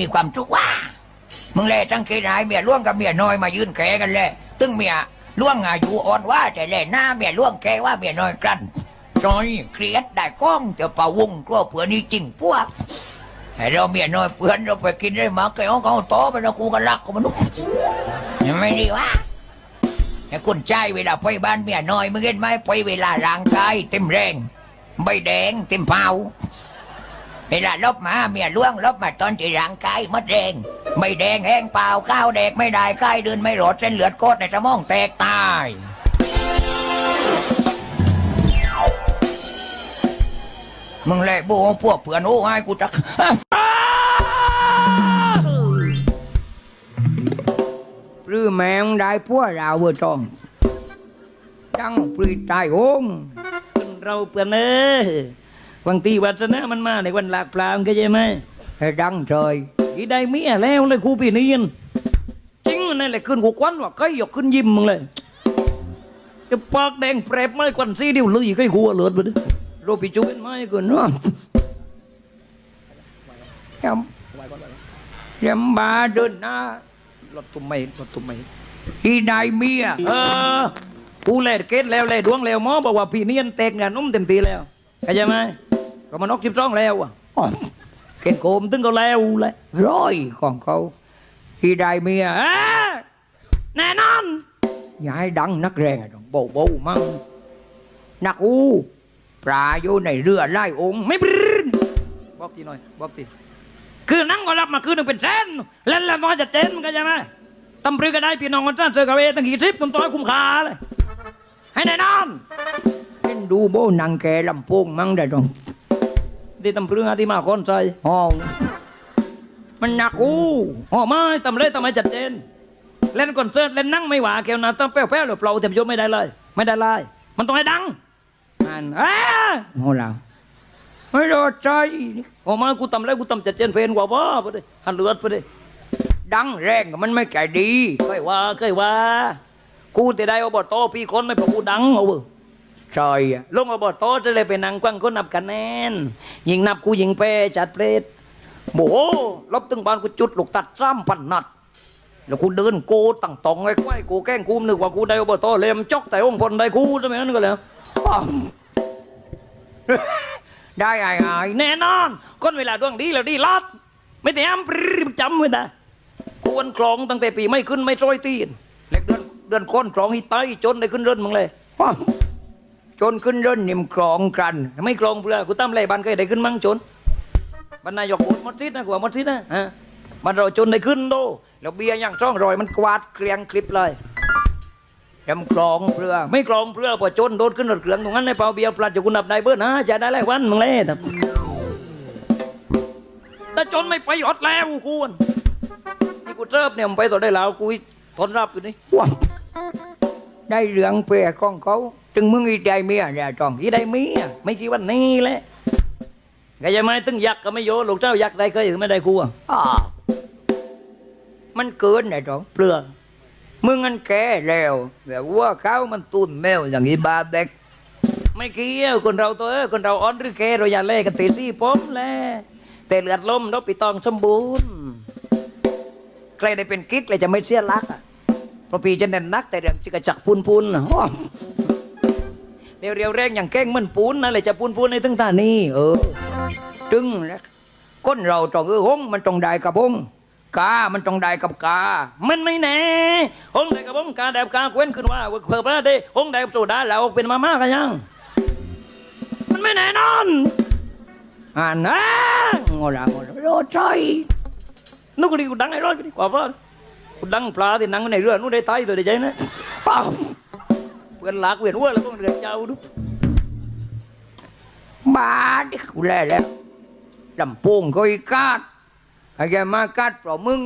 มีความทุกข์ว่ามึงเลยตั้งเกณฑ์นายเมียล่วงกับเมียน้อยมายืนแขกันเลยตึงเมียล่วงอายุอ่อนว่าแต่เลยหน้าเมียล่วงแกว่าเมียน้อยกลั้นจอยเครียดได้ก้องเดี๋ยวป่าวงกลัวเผื่อนี่จริงพวกให้เราเมียน้อยเพื่อนเราไปกินได้มาแกเอาเขาโตไปแล้วกูกันรักก็มันนุกยังไม่ดีวะไอ้คนใจเวลาไปบ้านเมียน้อยมึงเห็นไหมไปเวลาร่างกายเต็มแรงใบแดงเต็มเผา เวลาลบมาเมียล่วงลบมาตอนที่ร่างกายมดแดง ไม่แดงแห้งเปล่าข้าวแดกไม่ได้ใกล้เดินไม่รอดเส้นเลือดโคตรในสมองแตกตายมึงแหละบของพวกเผื่อนโอ้ให้กูจักปลื้มแมงได้พวกเราเวอร์ตองจังปรีตายโองเราเปลี่ยนเออ บางทีวัฒนะมันมาในวันหลากปลามก็ใช่ไหมให้ดังเฉยอีได้เมียแล้วเลยครูปีนี้นจริงนั่นแหละขึ้นกูควันว่าใครหยกขึ้นยิ้มมึงเลยจะปากแดงเปรบไม่ควันซีเดียวเลยใครกูเลือดไปดิโรบิจูเป็นไม่กินเนาะยำยำบาเดินหน้ารถตุ้มไม่รถตุ้มไม่ที่ได้เมียเออกูแลดเกตแล้วแลดดวงแล้วหมอบอกว่าปีนี้นแตกงานนุ่มเต็มทีแล้วเข้าใจไหม ก็มานอกสิบสองแล้วอะอ๋อเกณฑ์โกมตึงก็แล้วแหละร้อยของเขาที่ได้เมียเอ้ยแน่นอนอย่าให้ดังนักแรงอะต้องโบโบมั่งนักอูปลาอยู่ในเรือไล่องค์ไม่บรืนบอกทีหน่อยบอกทีคือนั่งก็รับมาคือหนึ่งเป็นแสนเล่นแล้วน้อยจะเจนมันก็ใช่ไหมตำปรือก็ได้พี่น้องกันจ้าเจอกับเอตั้งกี่ทริปมันต้อยคุ้มค่าเลยให้แน่นอนเห็นดูโบนังแกลำโพงมั่งได้ตรง ที่ตำปรือที่มาคนใจห้องมันนักอูอ๋อไม่ตำเลยทำไมจัดเจนเล่นคอนเสิร์ตเล่นนั่งไม่หวาเกี่ยวนะต้องแป้วๆหรือเปล่าเต็มยศไม่ได้เลย ไม่ได้เลยมันต้องให้ดังอันเอ้ยโหเราไม่รอดใจนี่ออกมากูตำเลยกูตำจัดเจนเพลนกว่าว่าไปดิหันเลือดไปดิดังแรงมันไม่แก่ดีเคยว่าเคยว่า กูแต่ได้อบตพี่คนไม่พอกูดังเอาเว้ยใช่อะลงอบตจะเลยไปนั่งกว้างคนนับคะแนน ยิงนับกูยิงเปจัดเปรตโบลบตึงบานกูจุดลูกตัดซ้ำพันนัด แล้วกูเดินโกตั้งตองไอ้ควายกูแกล้งกูนึกว่ากูได้อบตเลยมจอกแต่องค์พลได้กูใช่ไหมนั่นก็แล้วได้ไอ้ไอ้แน่นอนคนเวลาดวงดีแล้วดีลัดไม่แต่อ้ำปรีบจำไว้นะกวนคลองตั้งแต่ปีไม่ขึ้นไม่โจอยตีนเล็กเดือนเดือนก้นคลองอีไตจนได้ขึ้นเรือนมึงเลยอ้า จนขึ้นเร่นนิ่มครองกันไม่คลองเพื่อกูตั้มเลยบันเคยได้ขึ้นมั่งจนบรรนายกพูดหมดซิดนะกว่ามดซิดนะฮะมันเราจนได้ขึ้นโดแล้วเบียร์อย่างช่องรอยมันกวาดเกลียงคลิปเลยยำครองเพื่อไม่คลองเพื่อพอจนโดนขึ้นรถเครื่องตรงนั้นในเปล่าเบียร์ปลาจะคุณนับได้เบิ้ลนะจะได้หลายวันมึงเลยแต่แต่จนไม่ไปอดแล้วกูนนี่กูเจิบเนี่ยมึงไปต่อได้แล้วกูทนรับอยู่นี่ได้เรืองเปรของเขา จึงมึงอีใจเมียเนี่ยจองอีได้เมียไม่กี่วันนี้แหละไงยังไม่ตึงยักษ์ก็ไม่โยนลูกเจ้ายักษ์ได้เคยไม่ได้กูอะอ้าวมันเกินไอ้จองเปลือกมึงงันแก่แล้วแบบว่าเขามันตุนแมวอย่างนี้บาเด็กไม่เกี่ยวคนเราตัวเอ้ยคนเราอ่อนหรือแกเราอย่าเล่กันตีซี่ผมแหละแต่เลือดลมเราปีตองสมบูรณ์ใครได้เป็นกิ๊กเลยจะไม่เสียรักอะเพราะปีจะเน้นนักแต่เรื่องจิกระจักปูนปูนนะ เรียวเรียวๆแรงอย่างแกล้งมันปูนนะเลยจะปูนปูนในตึงตานี่เออจึงนะก้นเราต้องเออหงมันต้องได้กับหงกา มันต้องได้กับกา มันไม่แน่หงได้กับหงกาแดบกาเว้นขึ้นว่าเผื่อพระเด้หงได้กับโซดาแล้วเป็นมาม่ากันยัง มันไม่แน่นอนอ่านนะนะงอละงอละโรดใจนุกดีกูดังไอ้ร้อยก็ดีกว่าเพราะกูดังปลาที่นั่งในเรือนู้นได้ตายตัวได้ใจนะป้าว เพื่อนหลักเวียนหัวแล้วก็เดือดเจ้าดูบาดิกูแลแล้วลำโพงก็อีกาดไอ้แกมากัดเปล่ามึง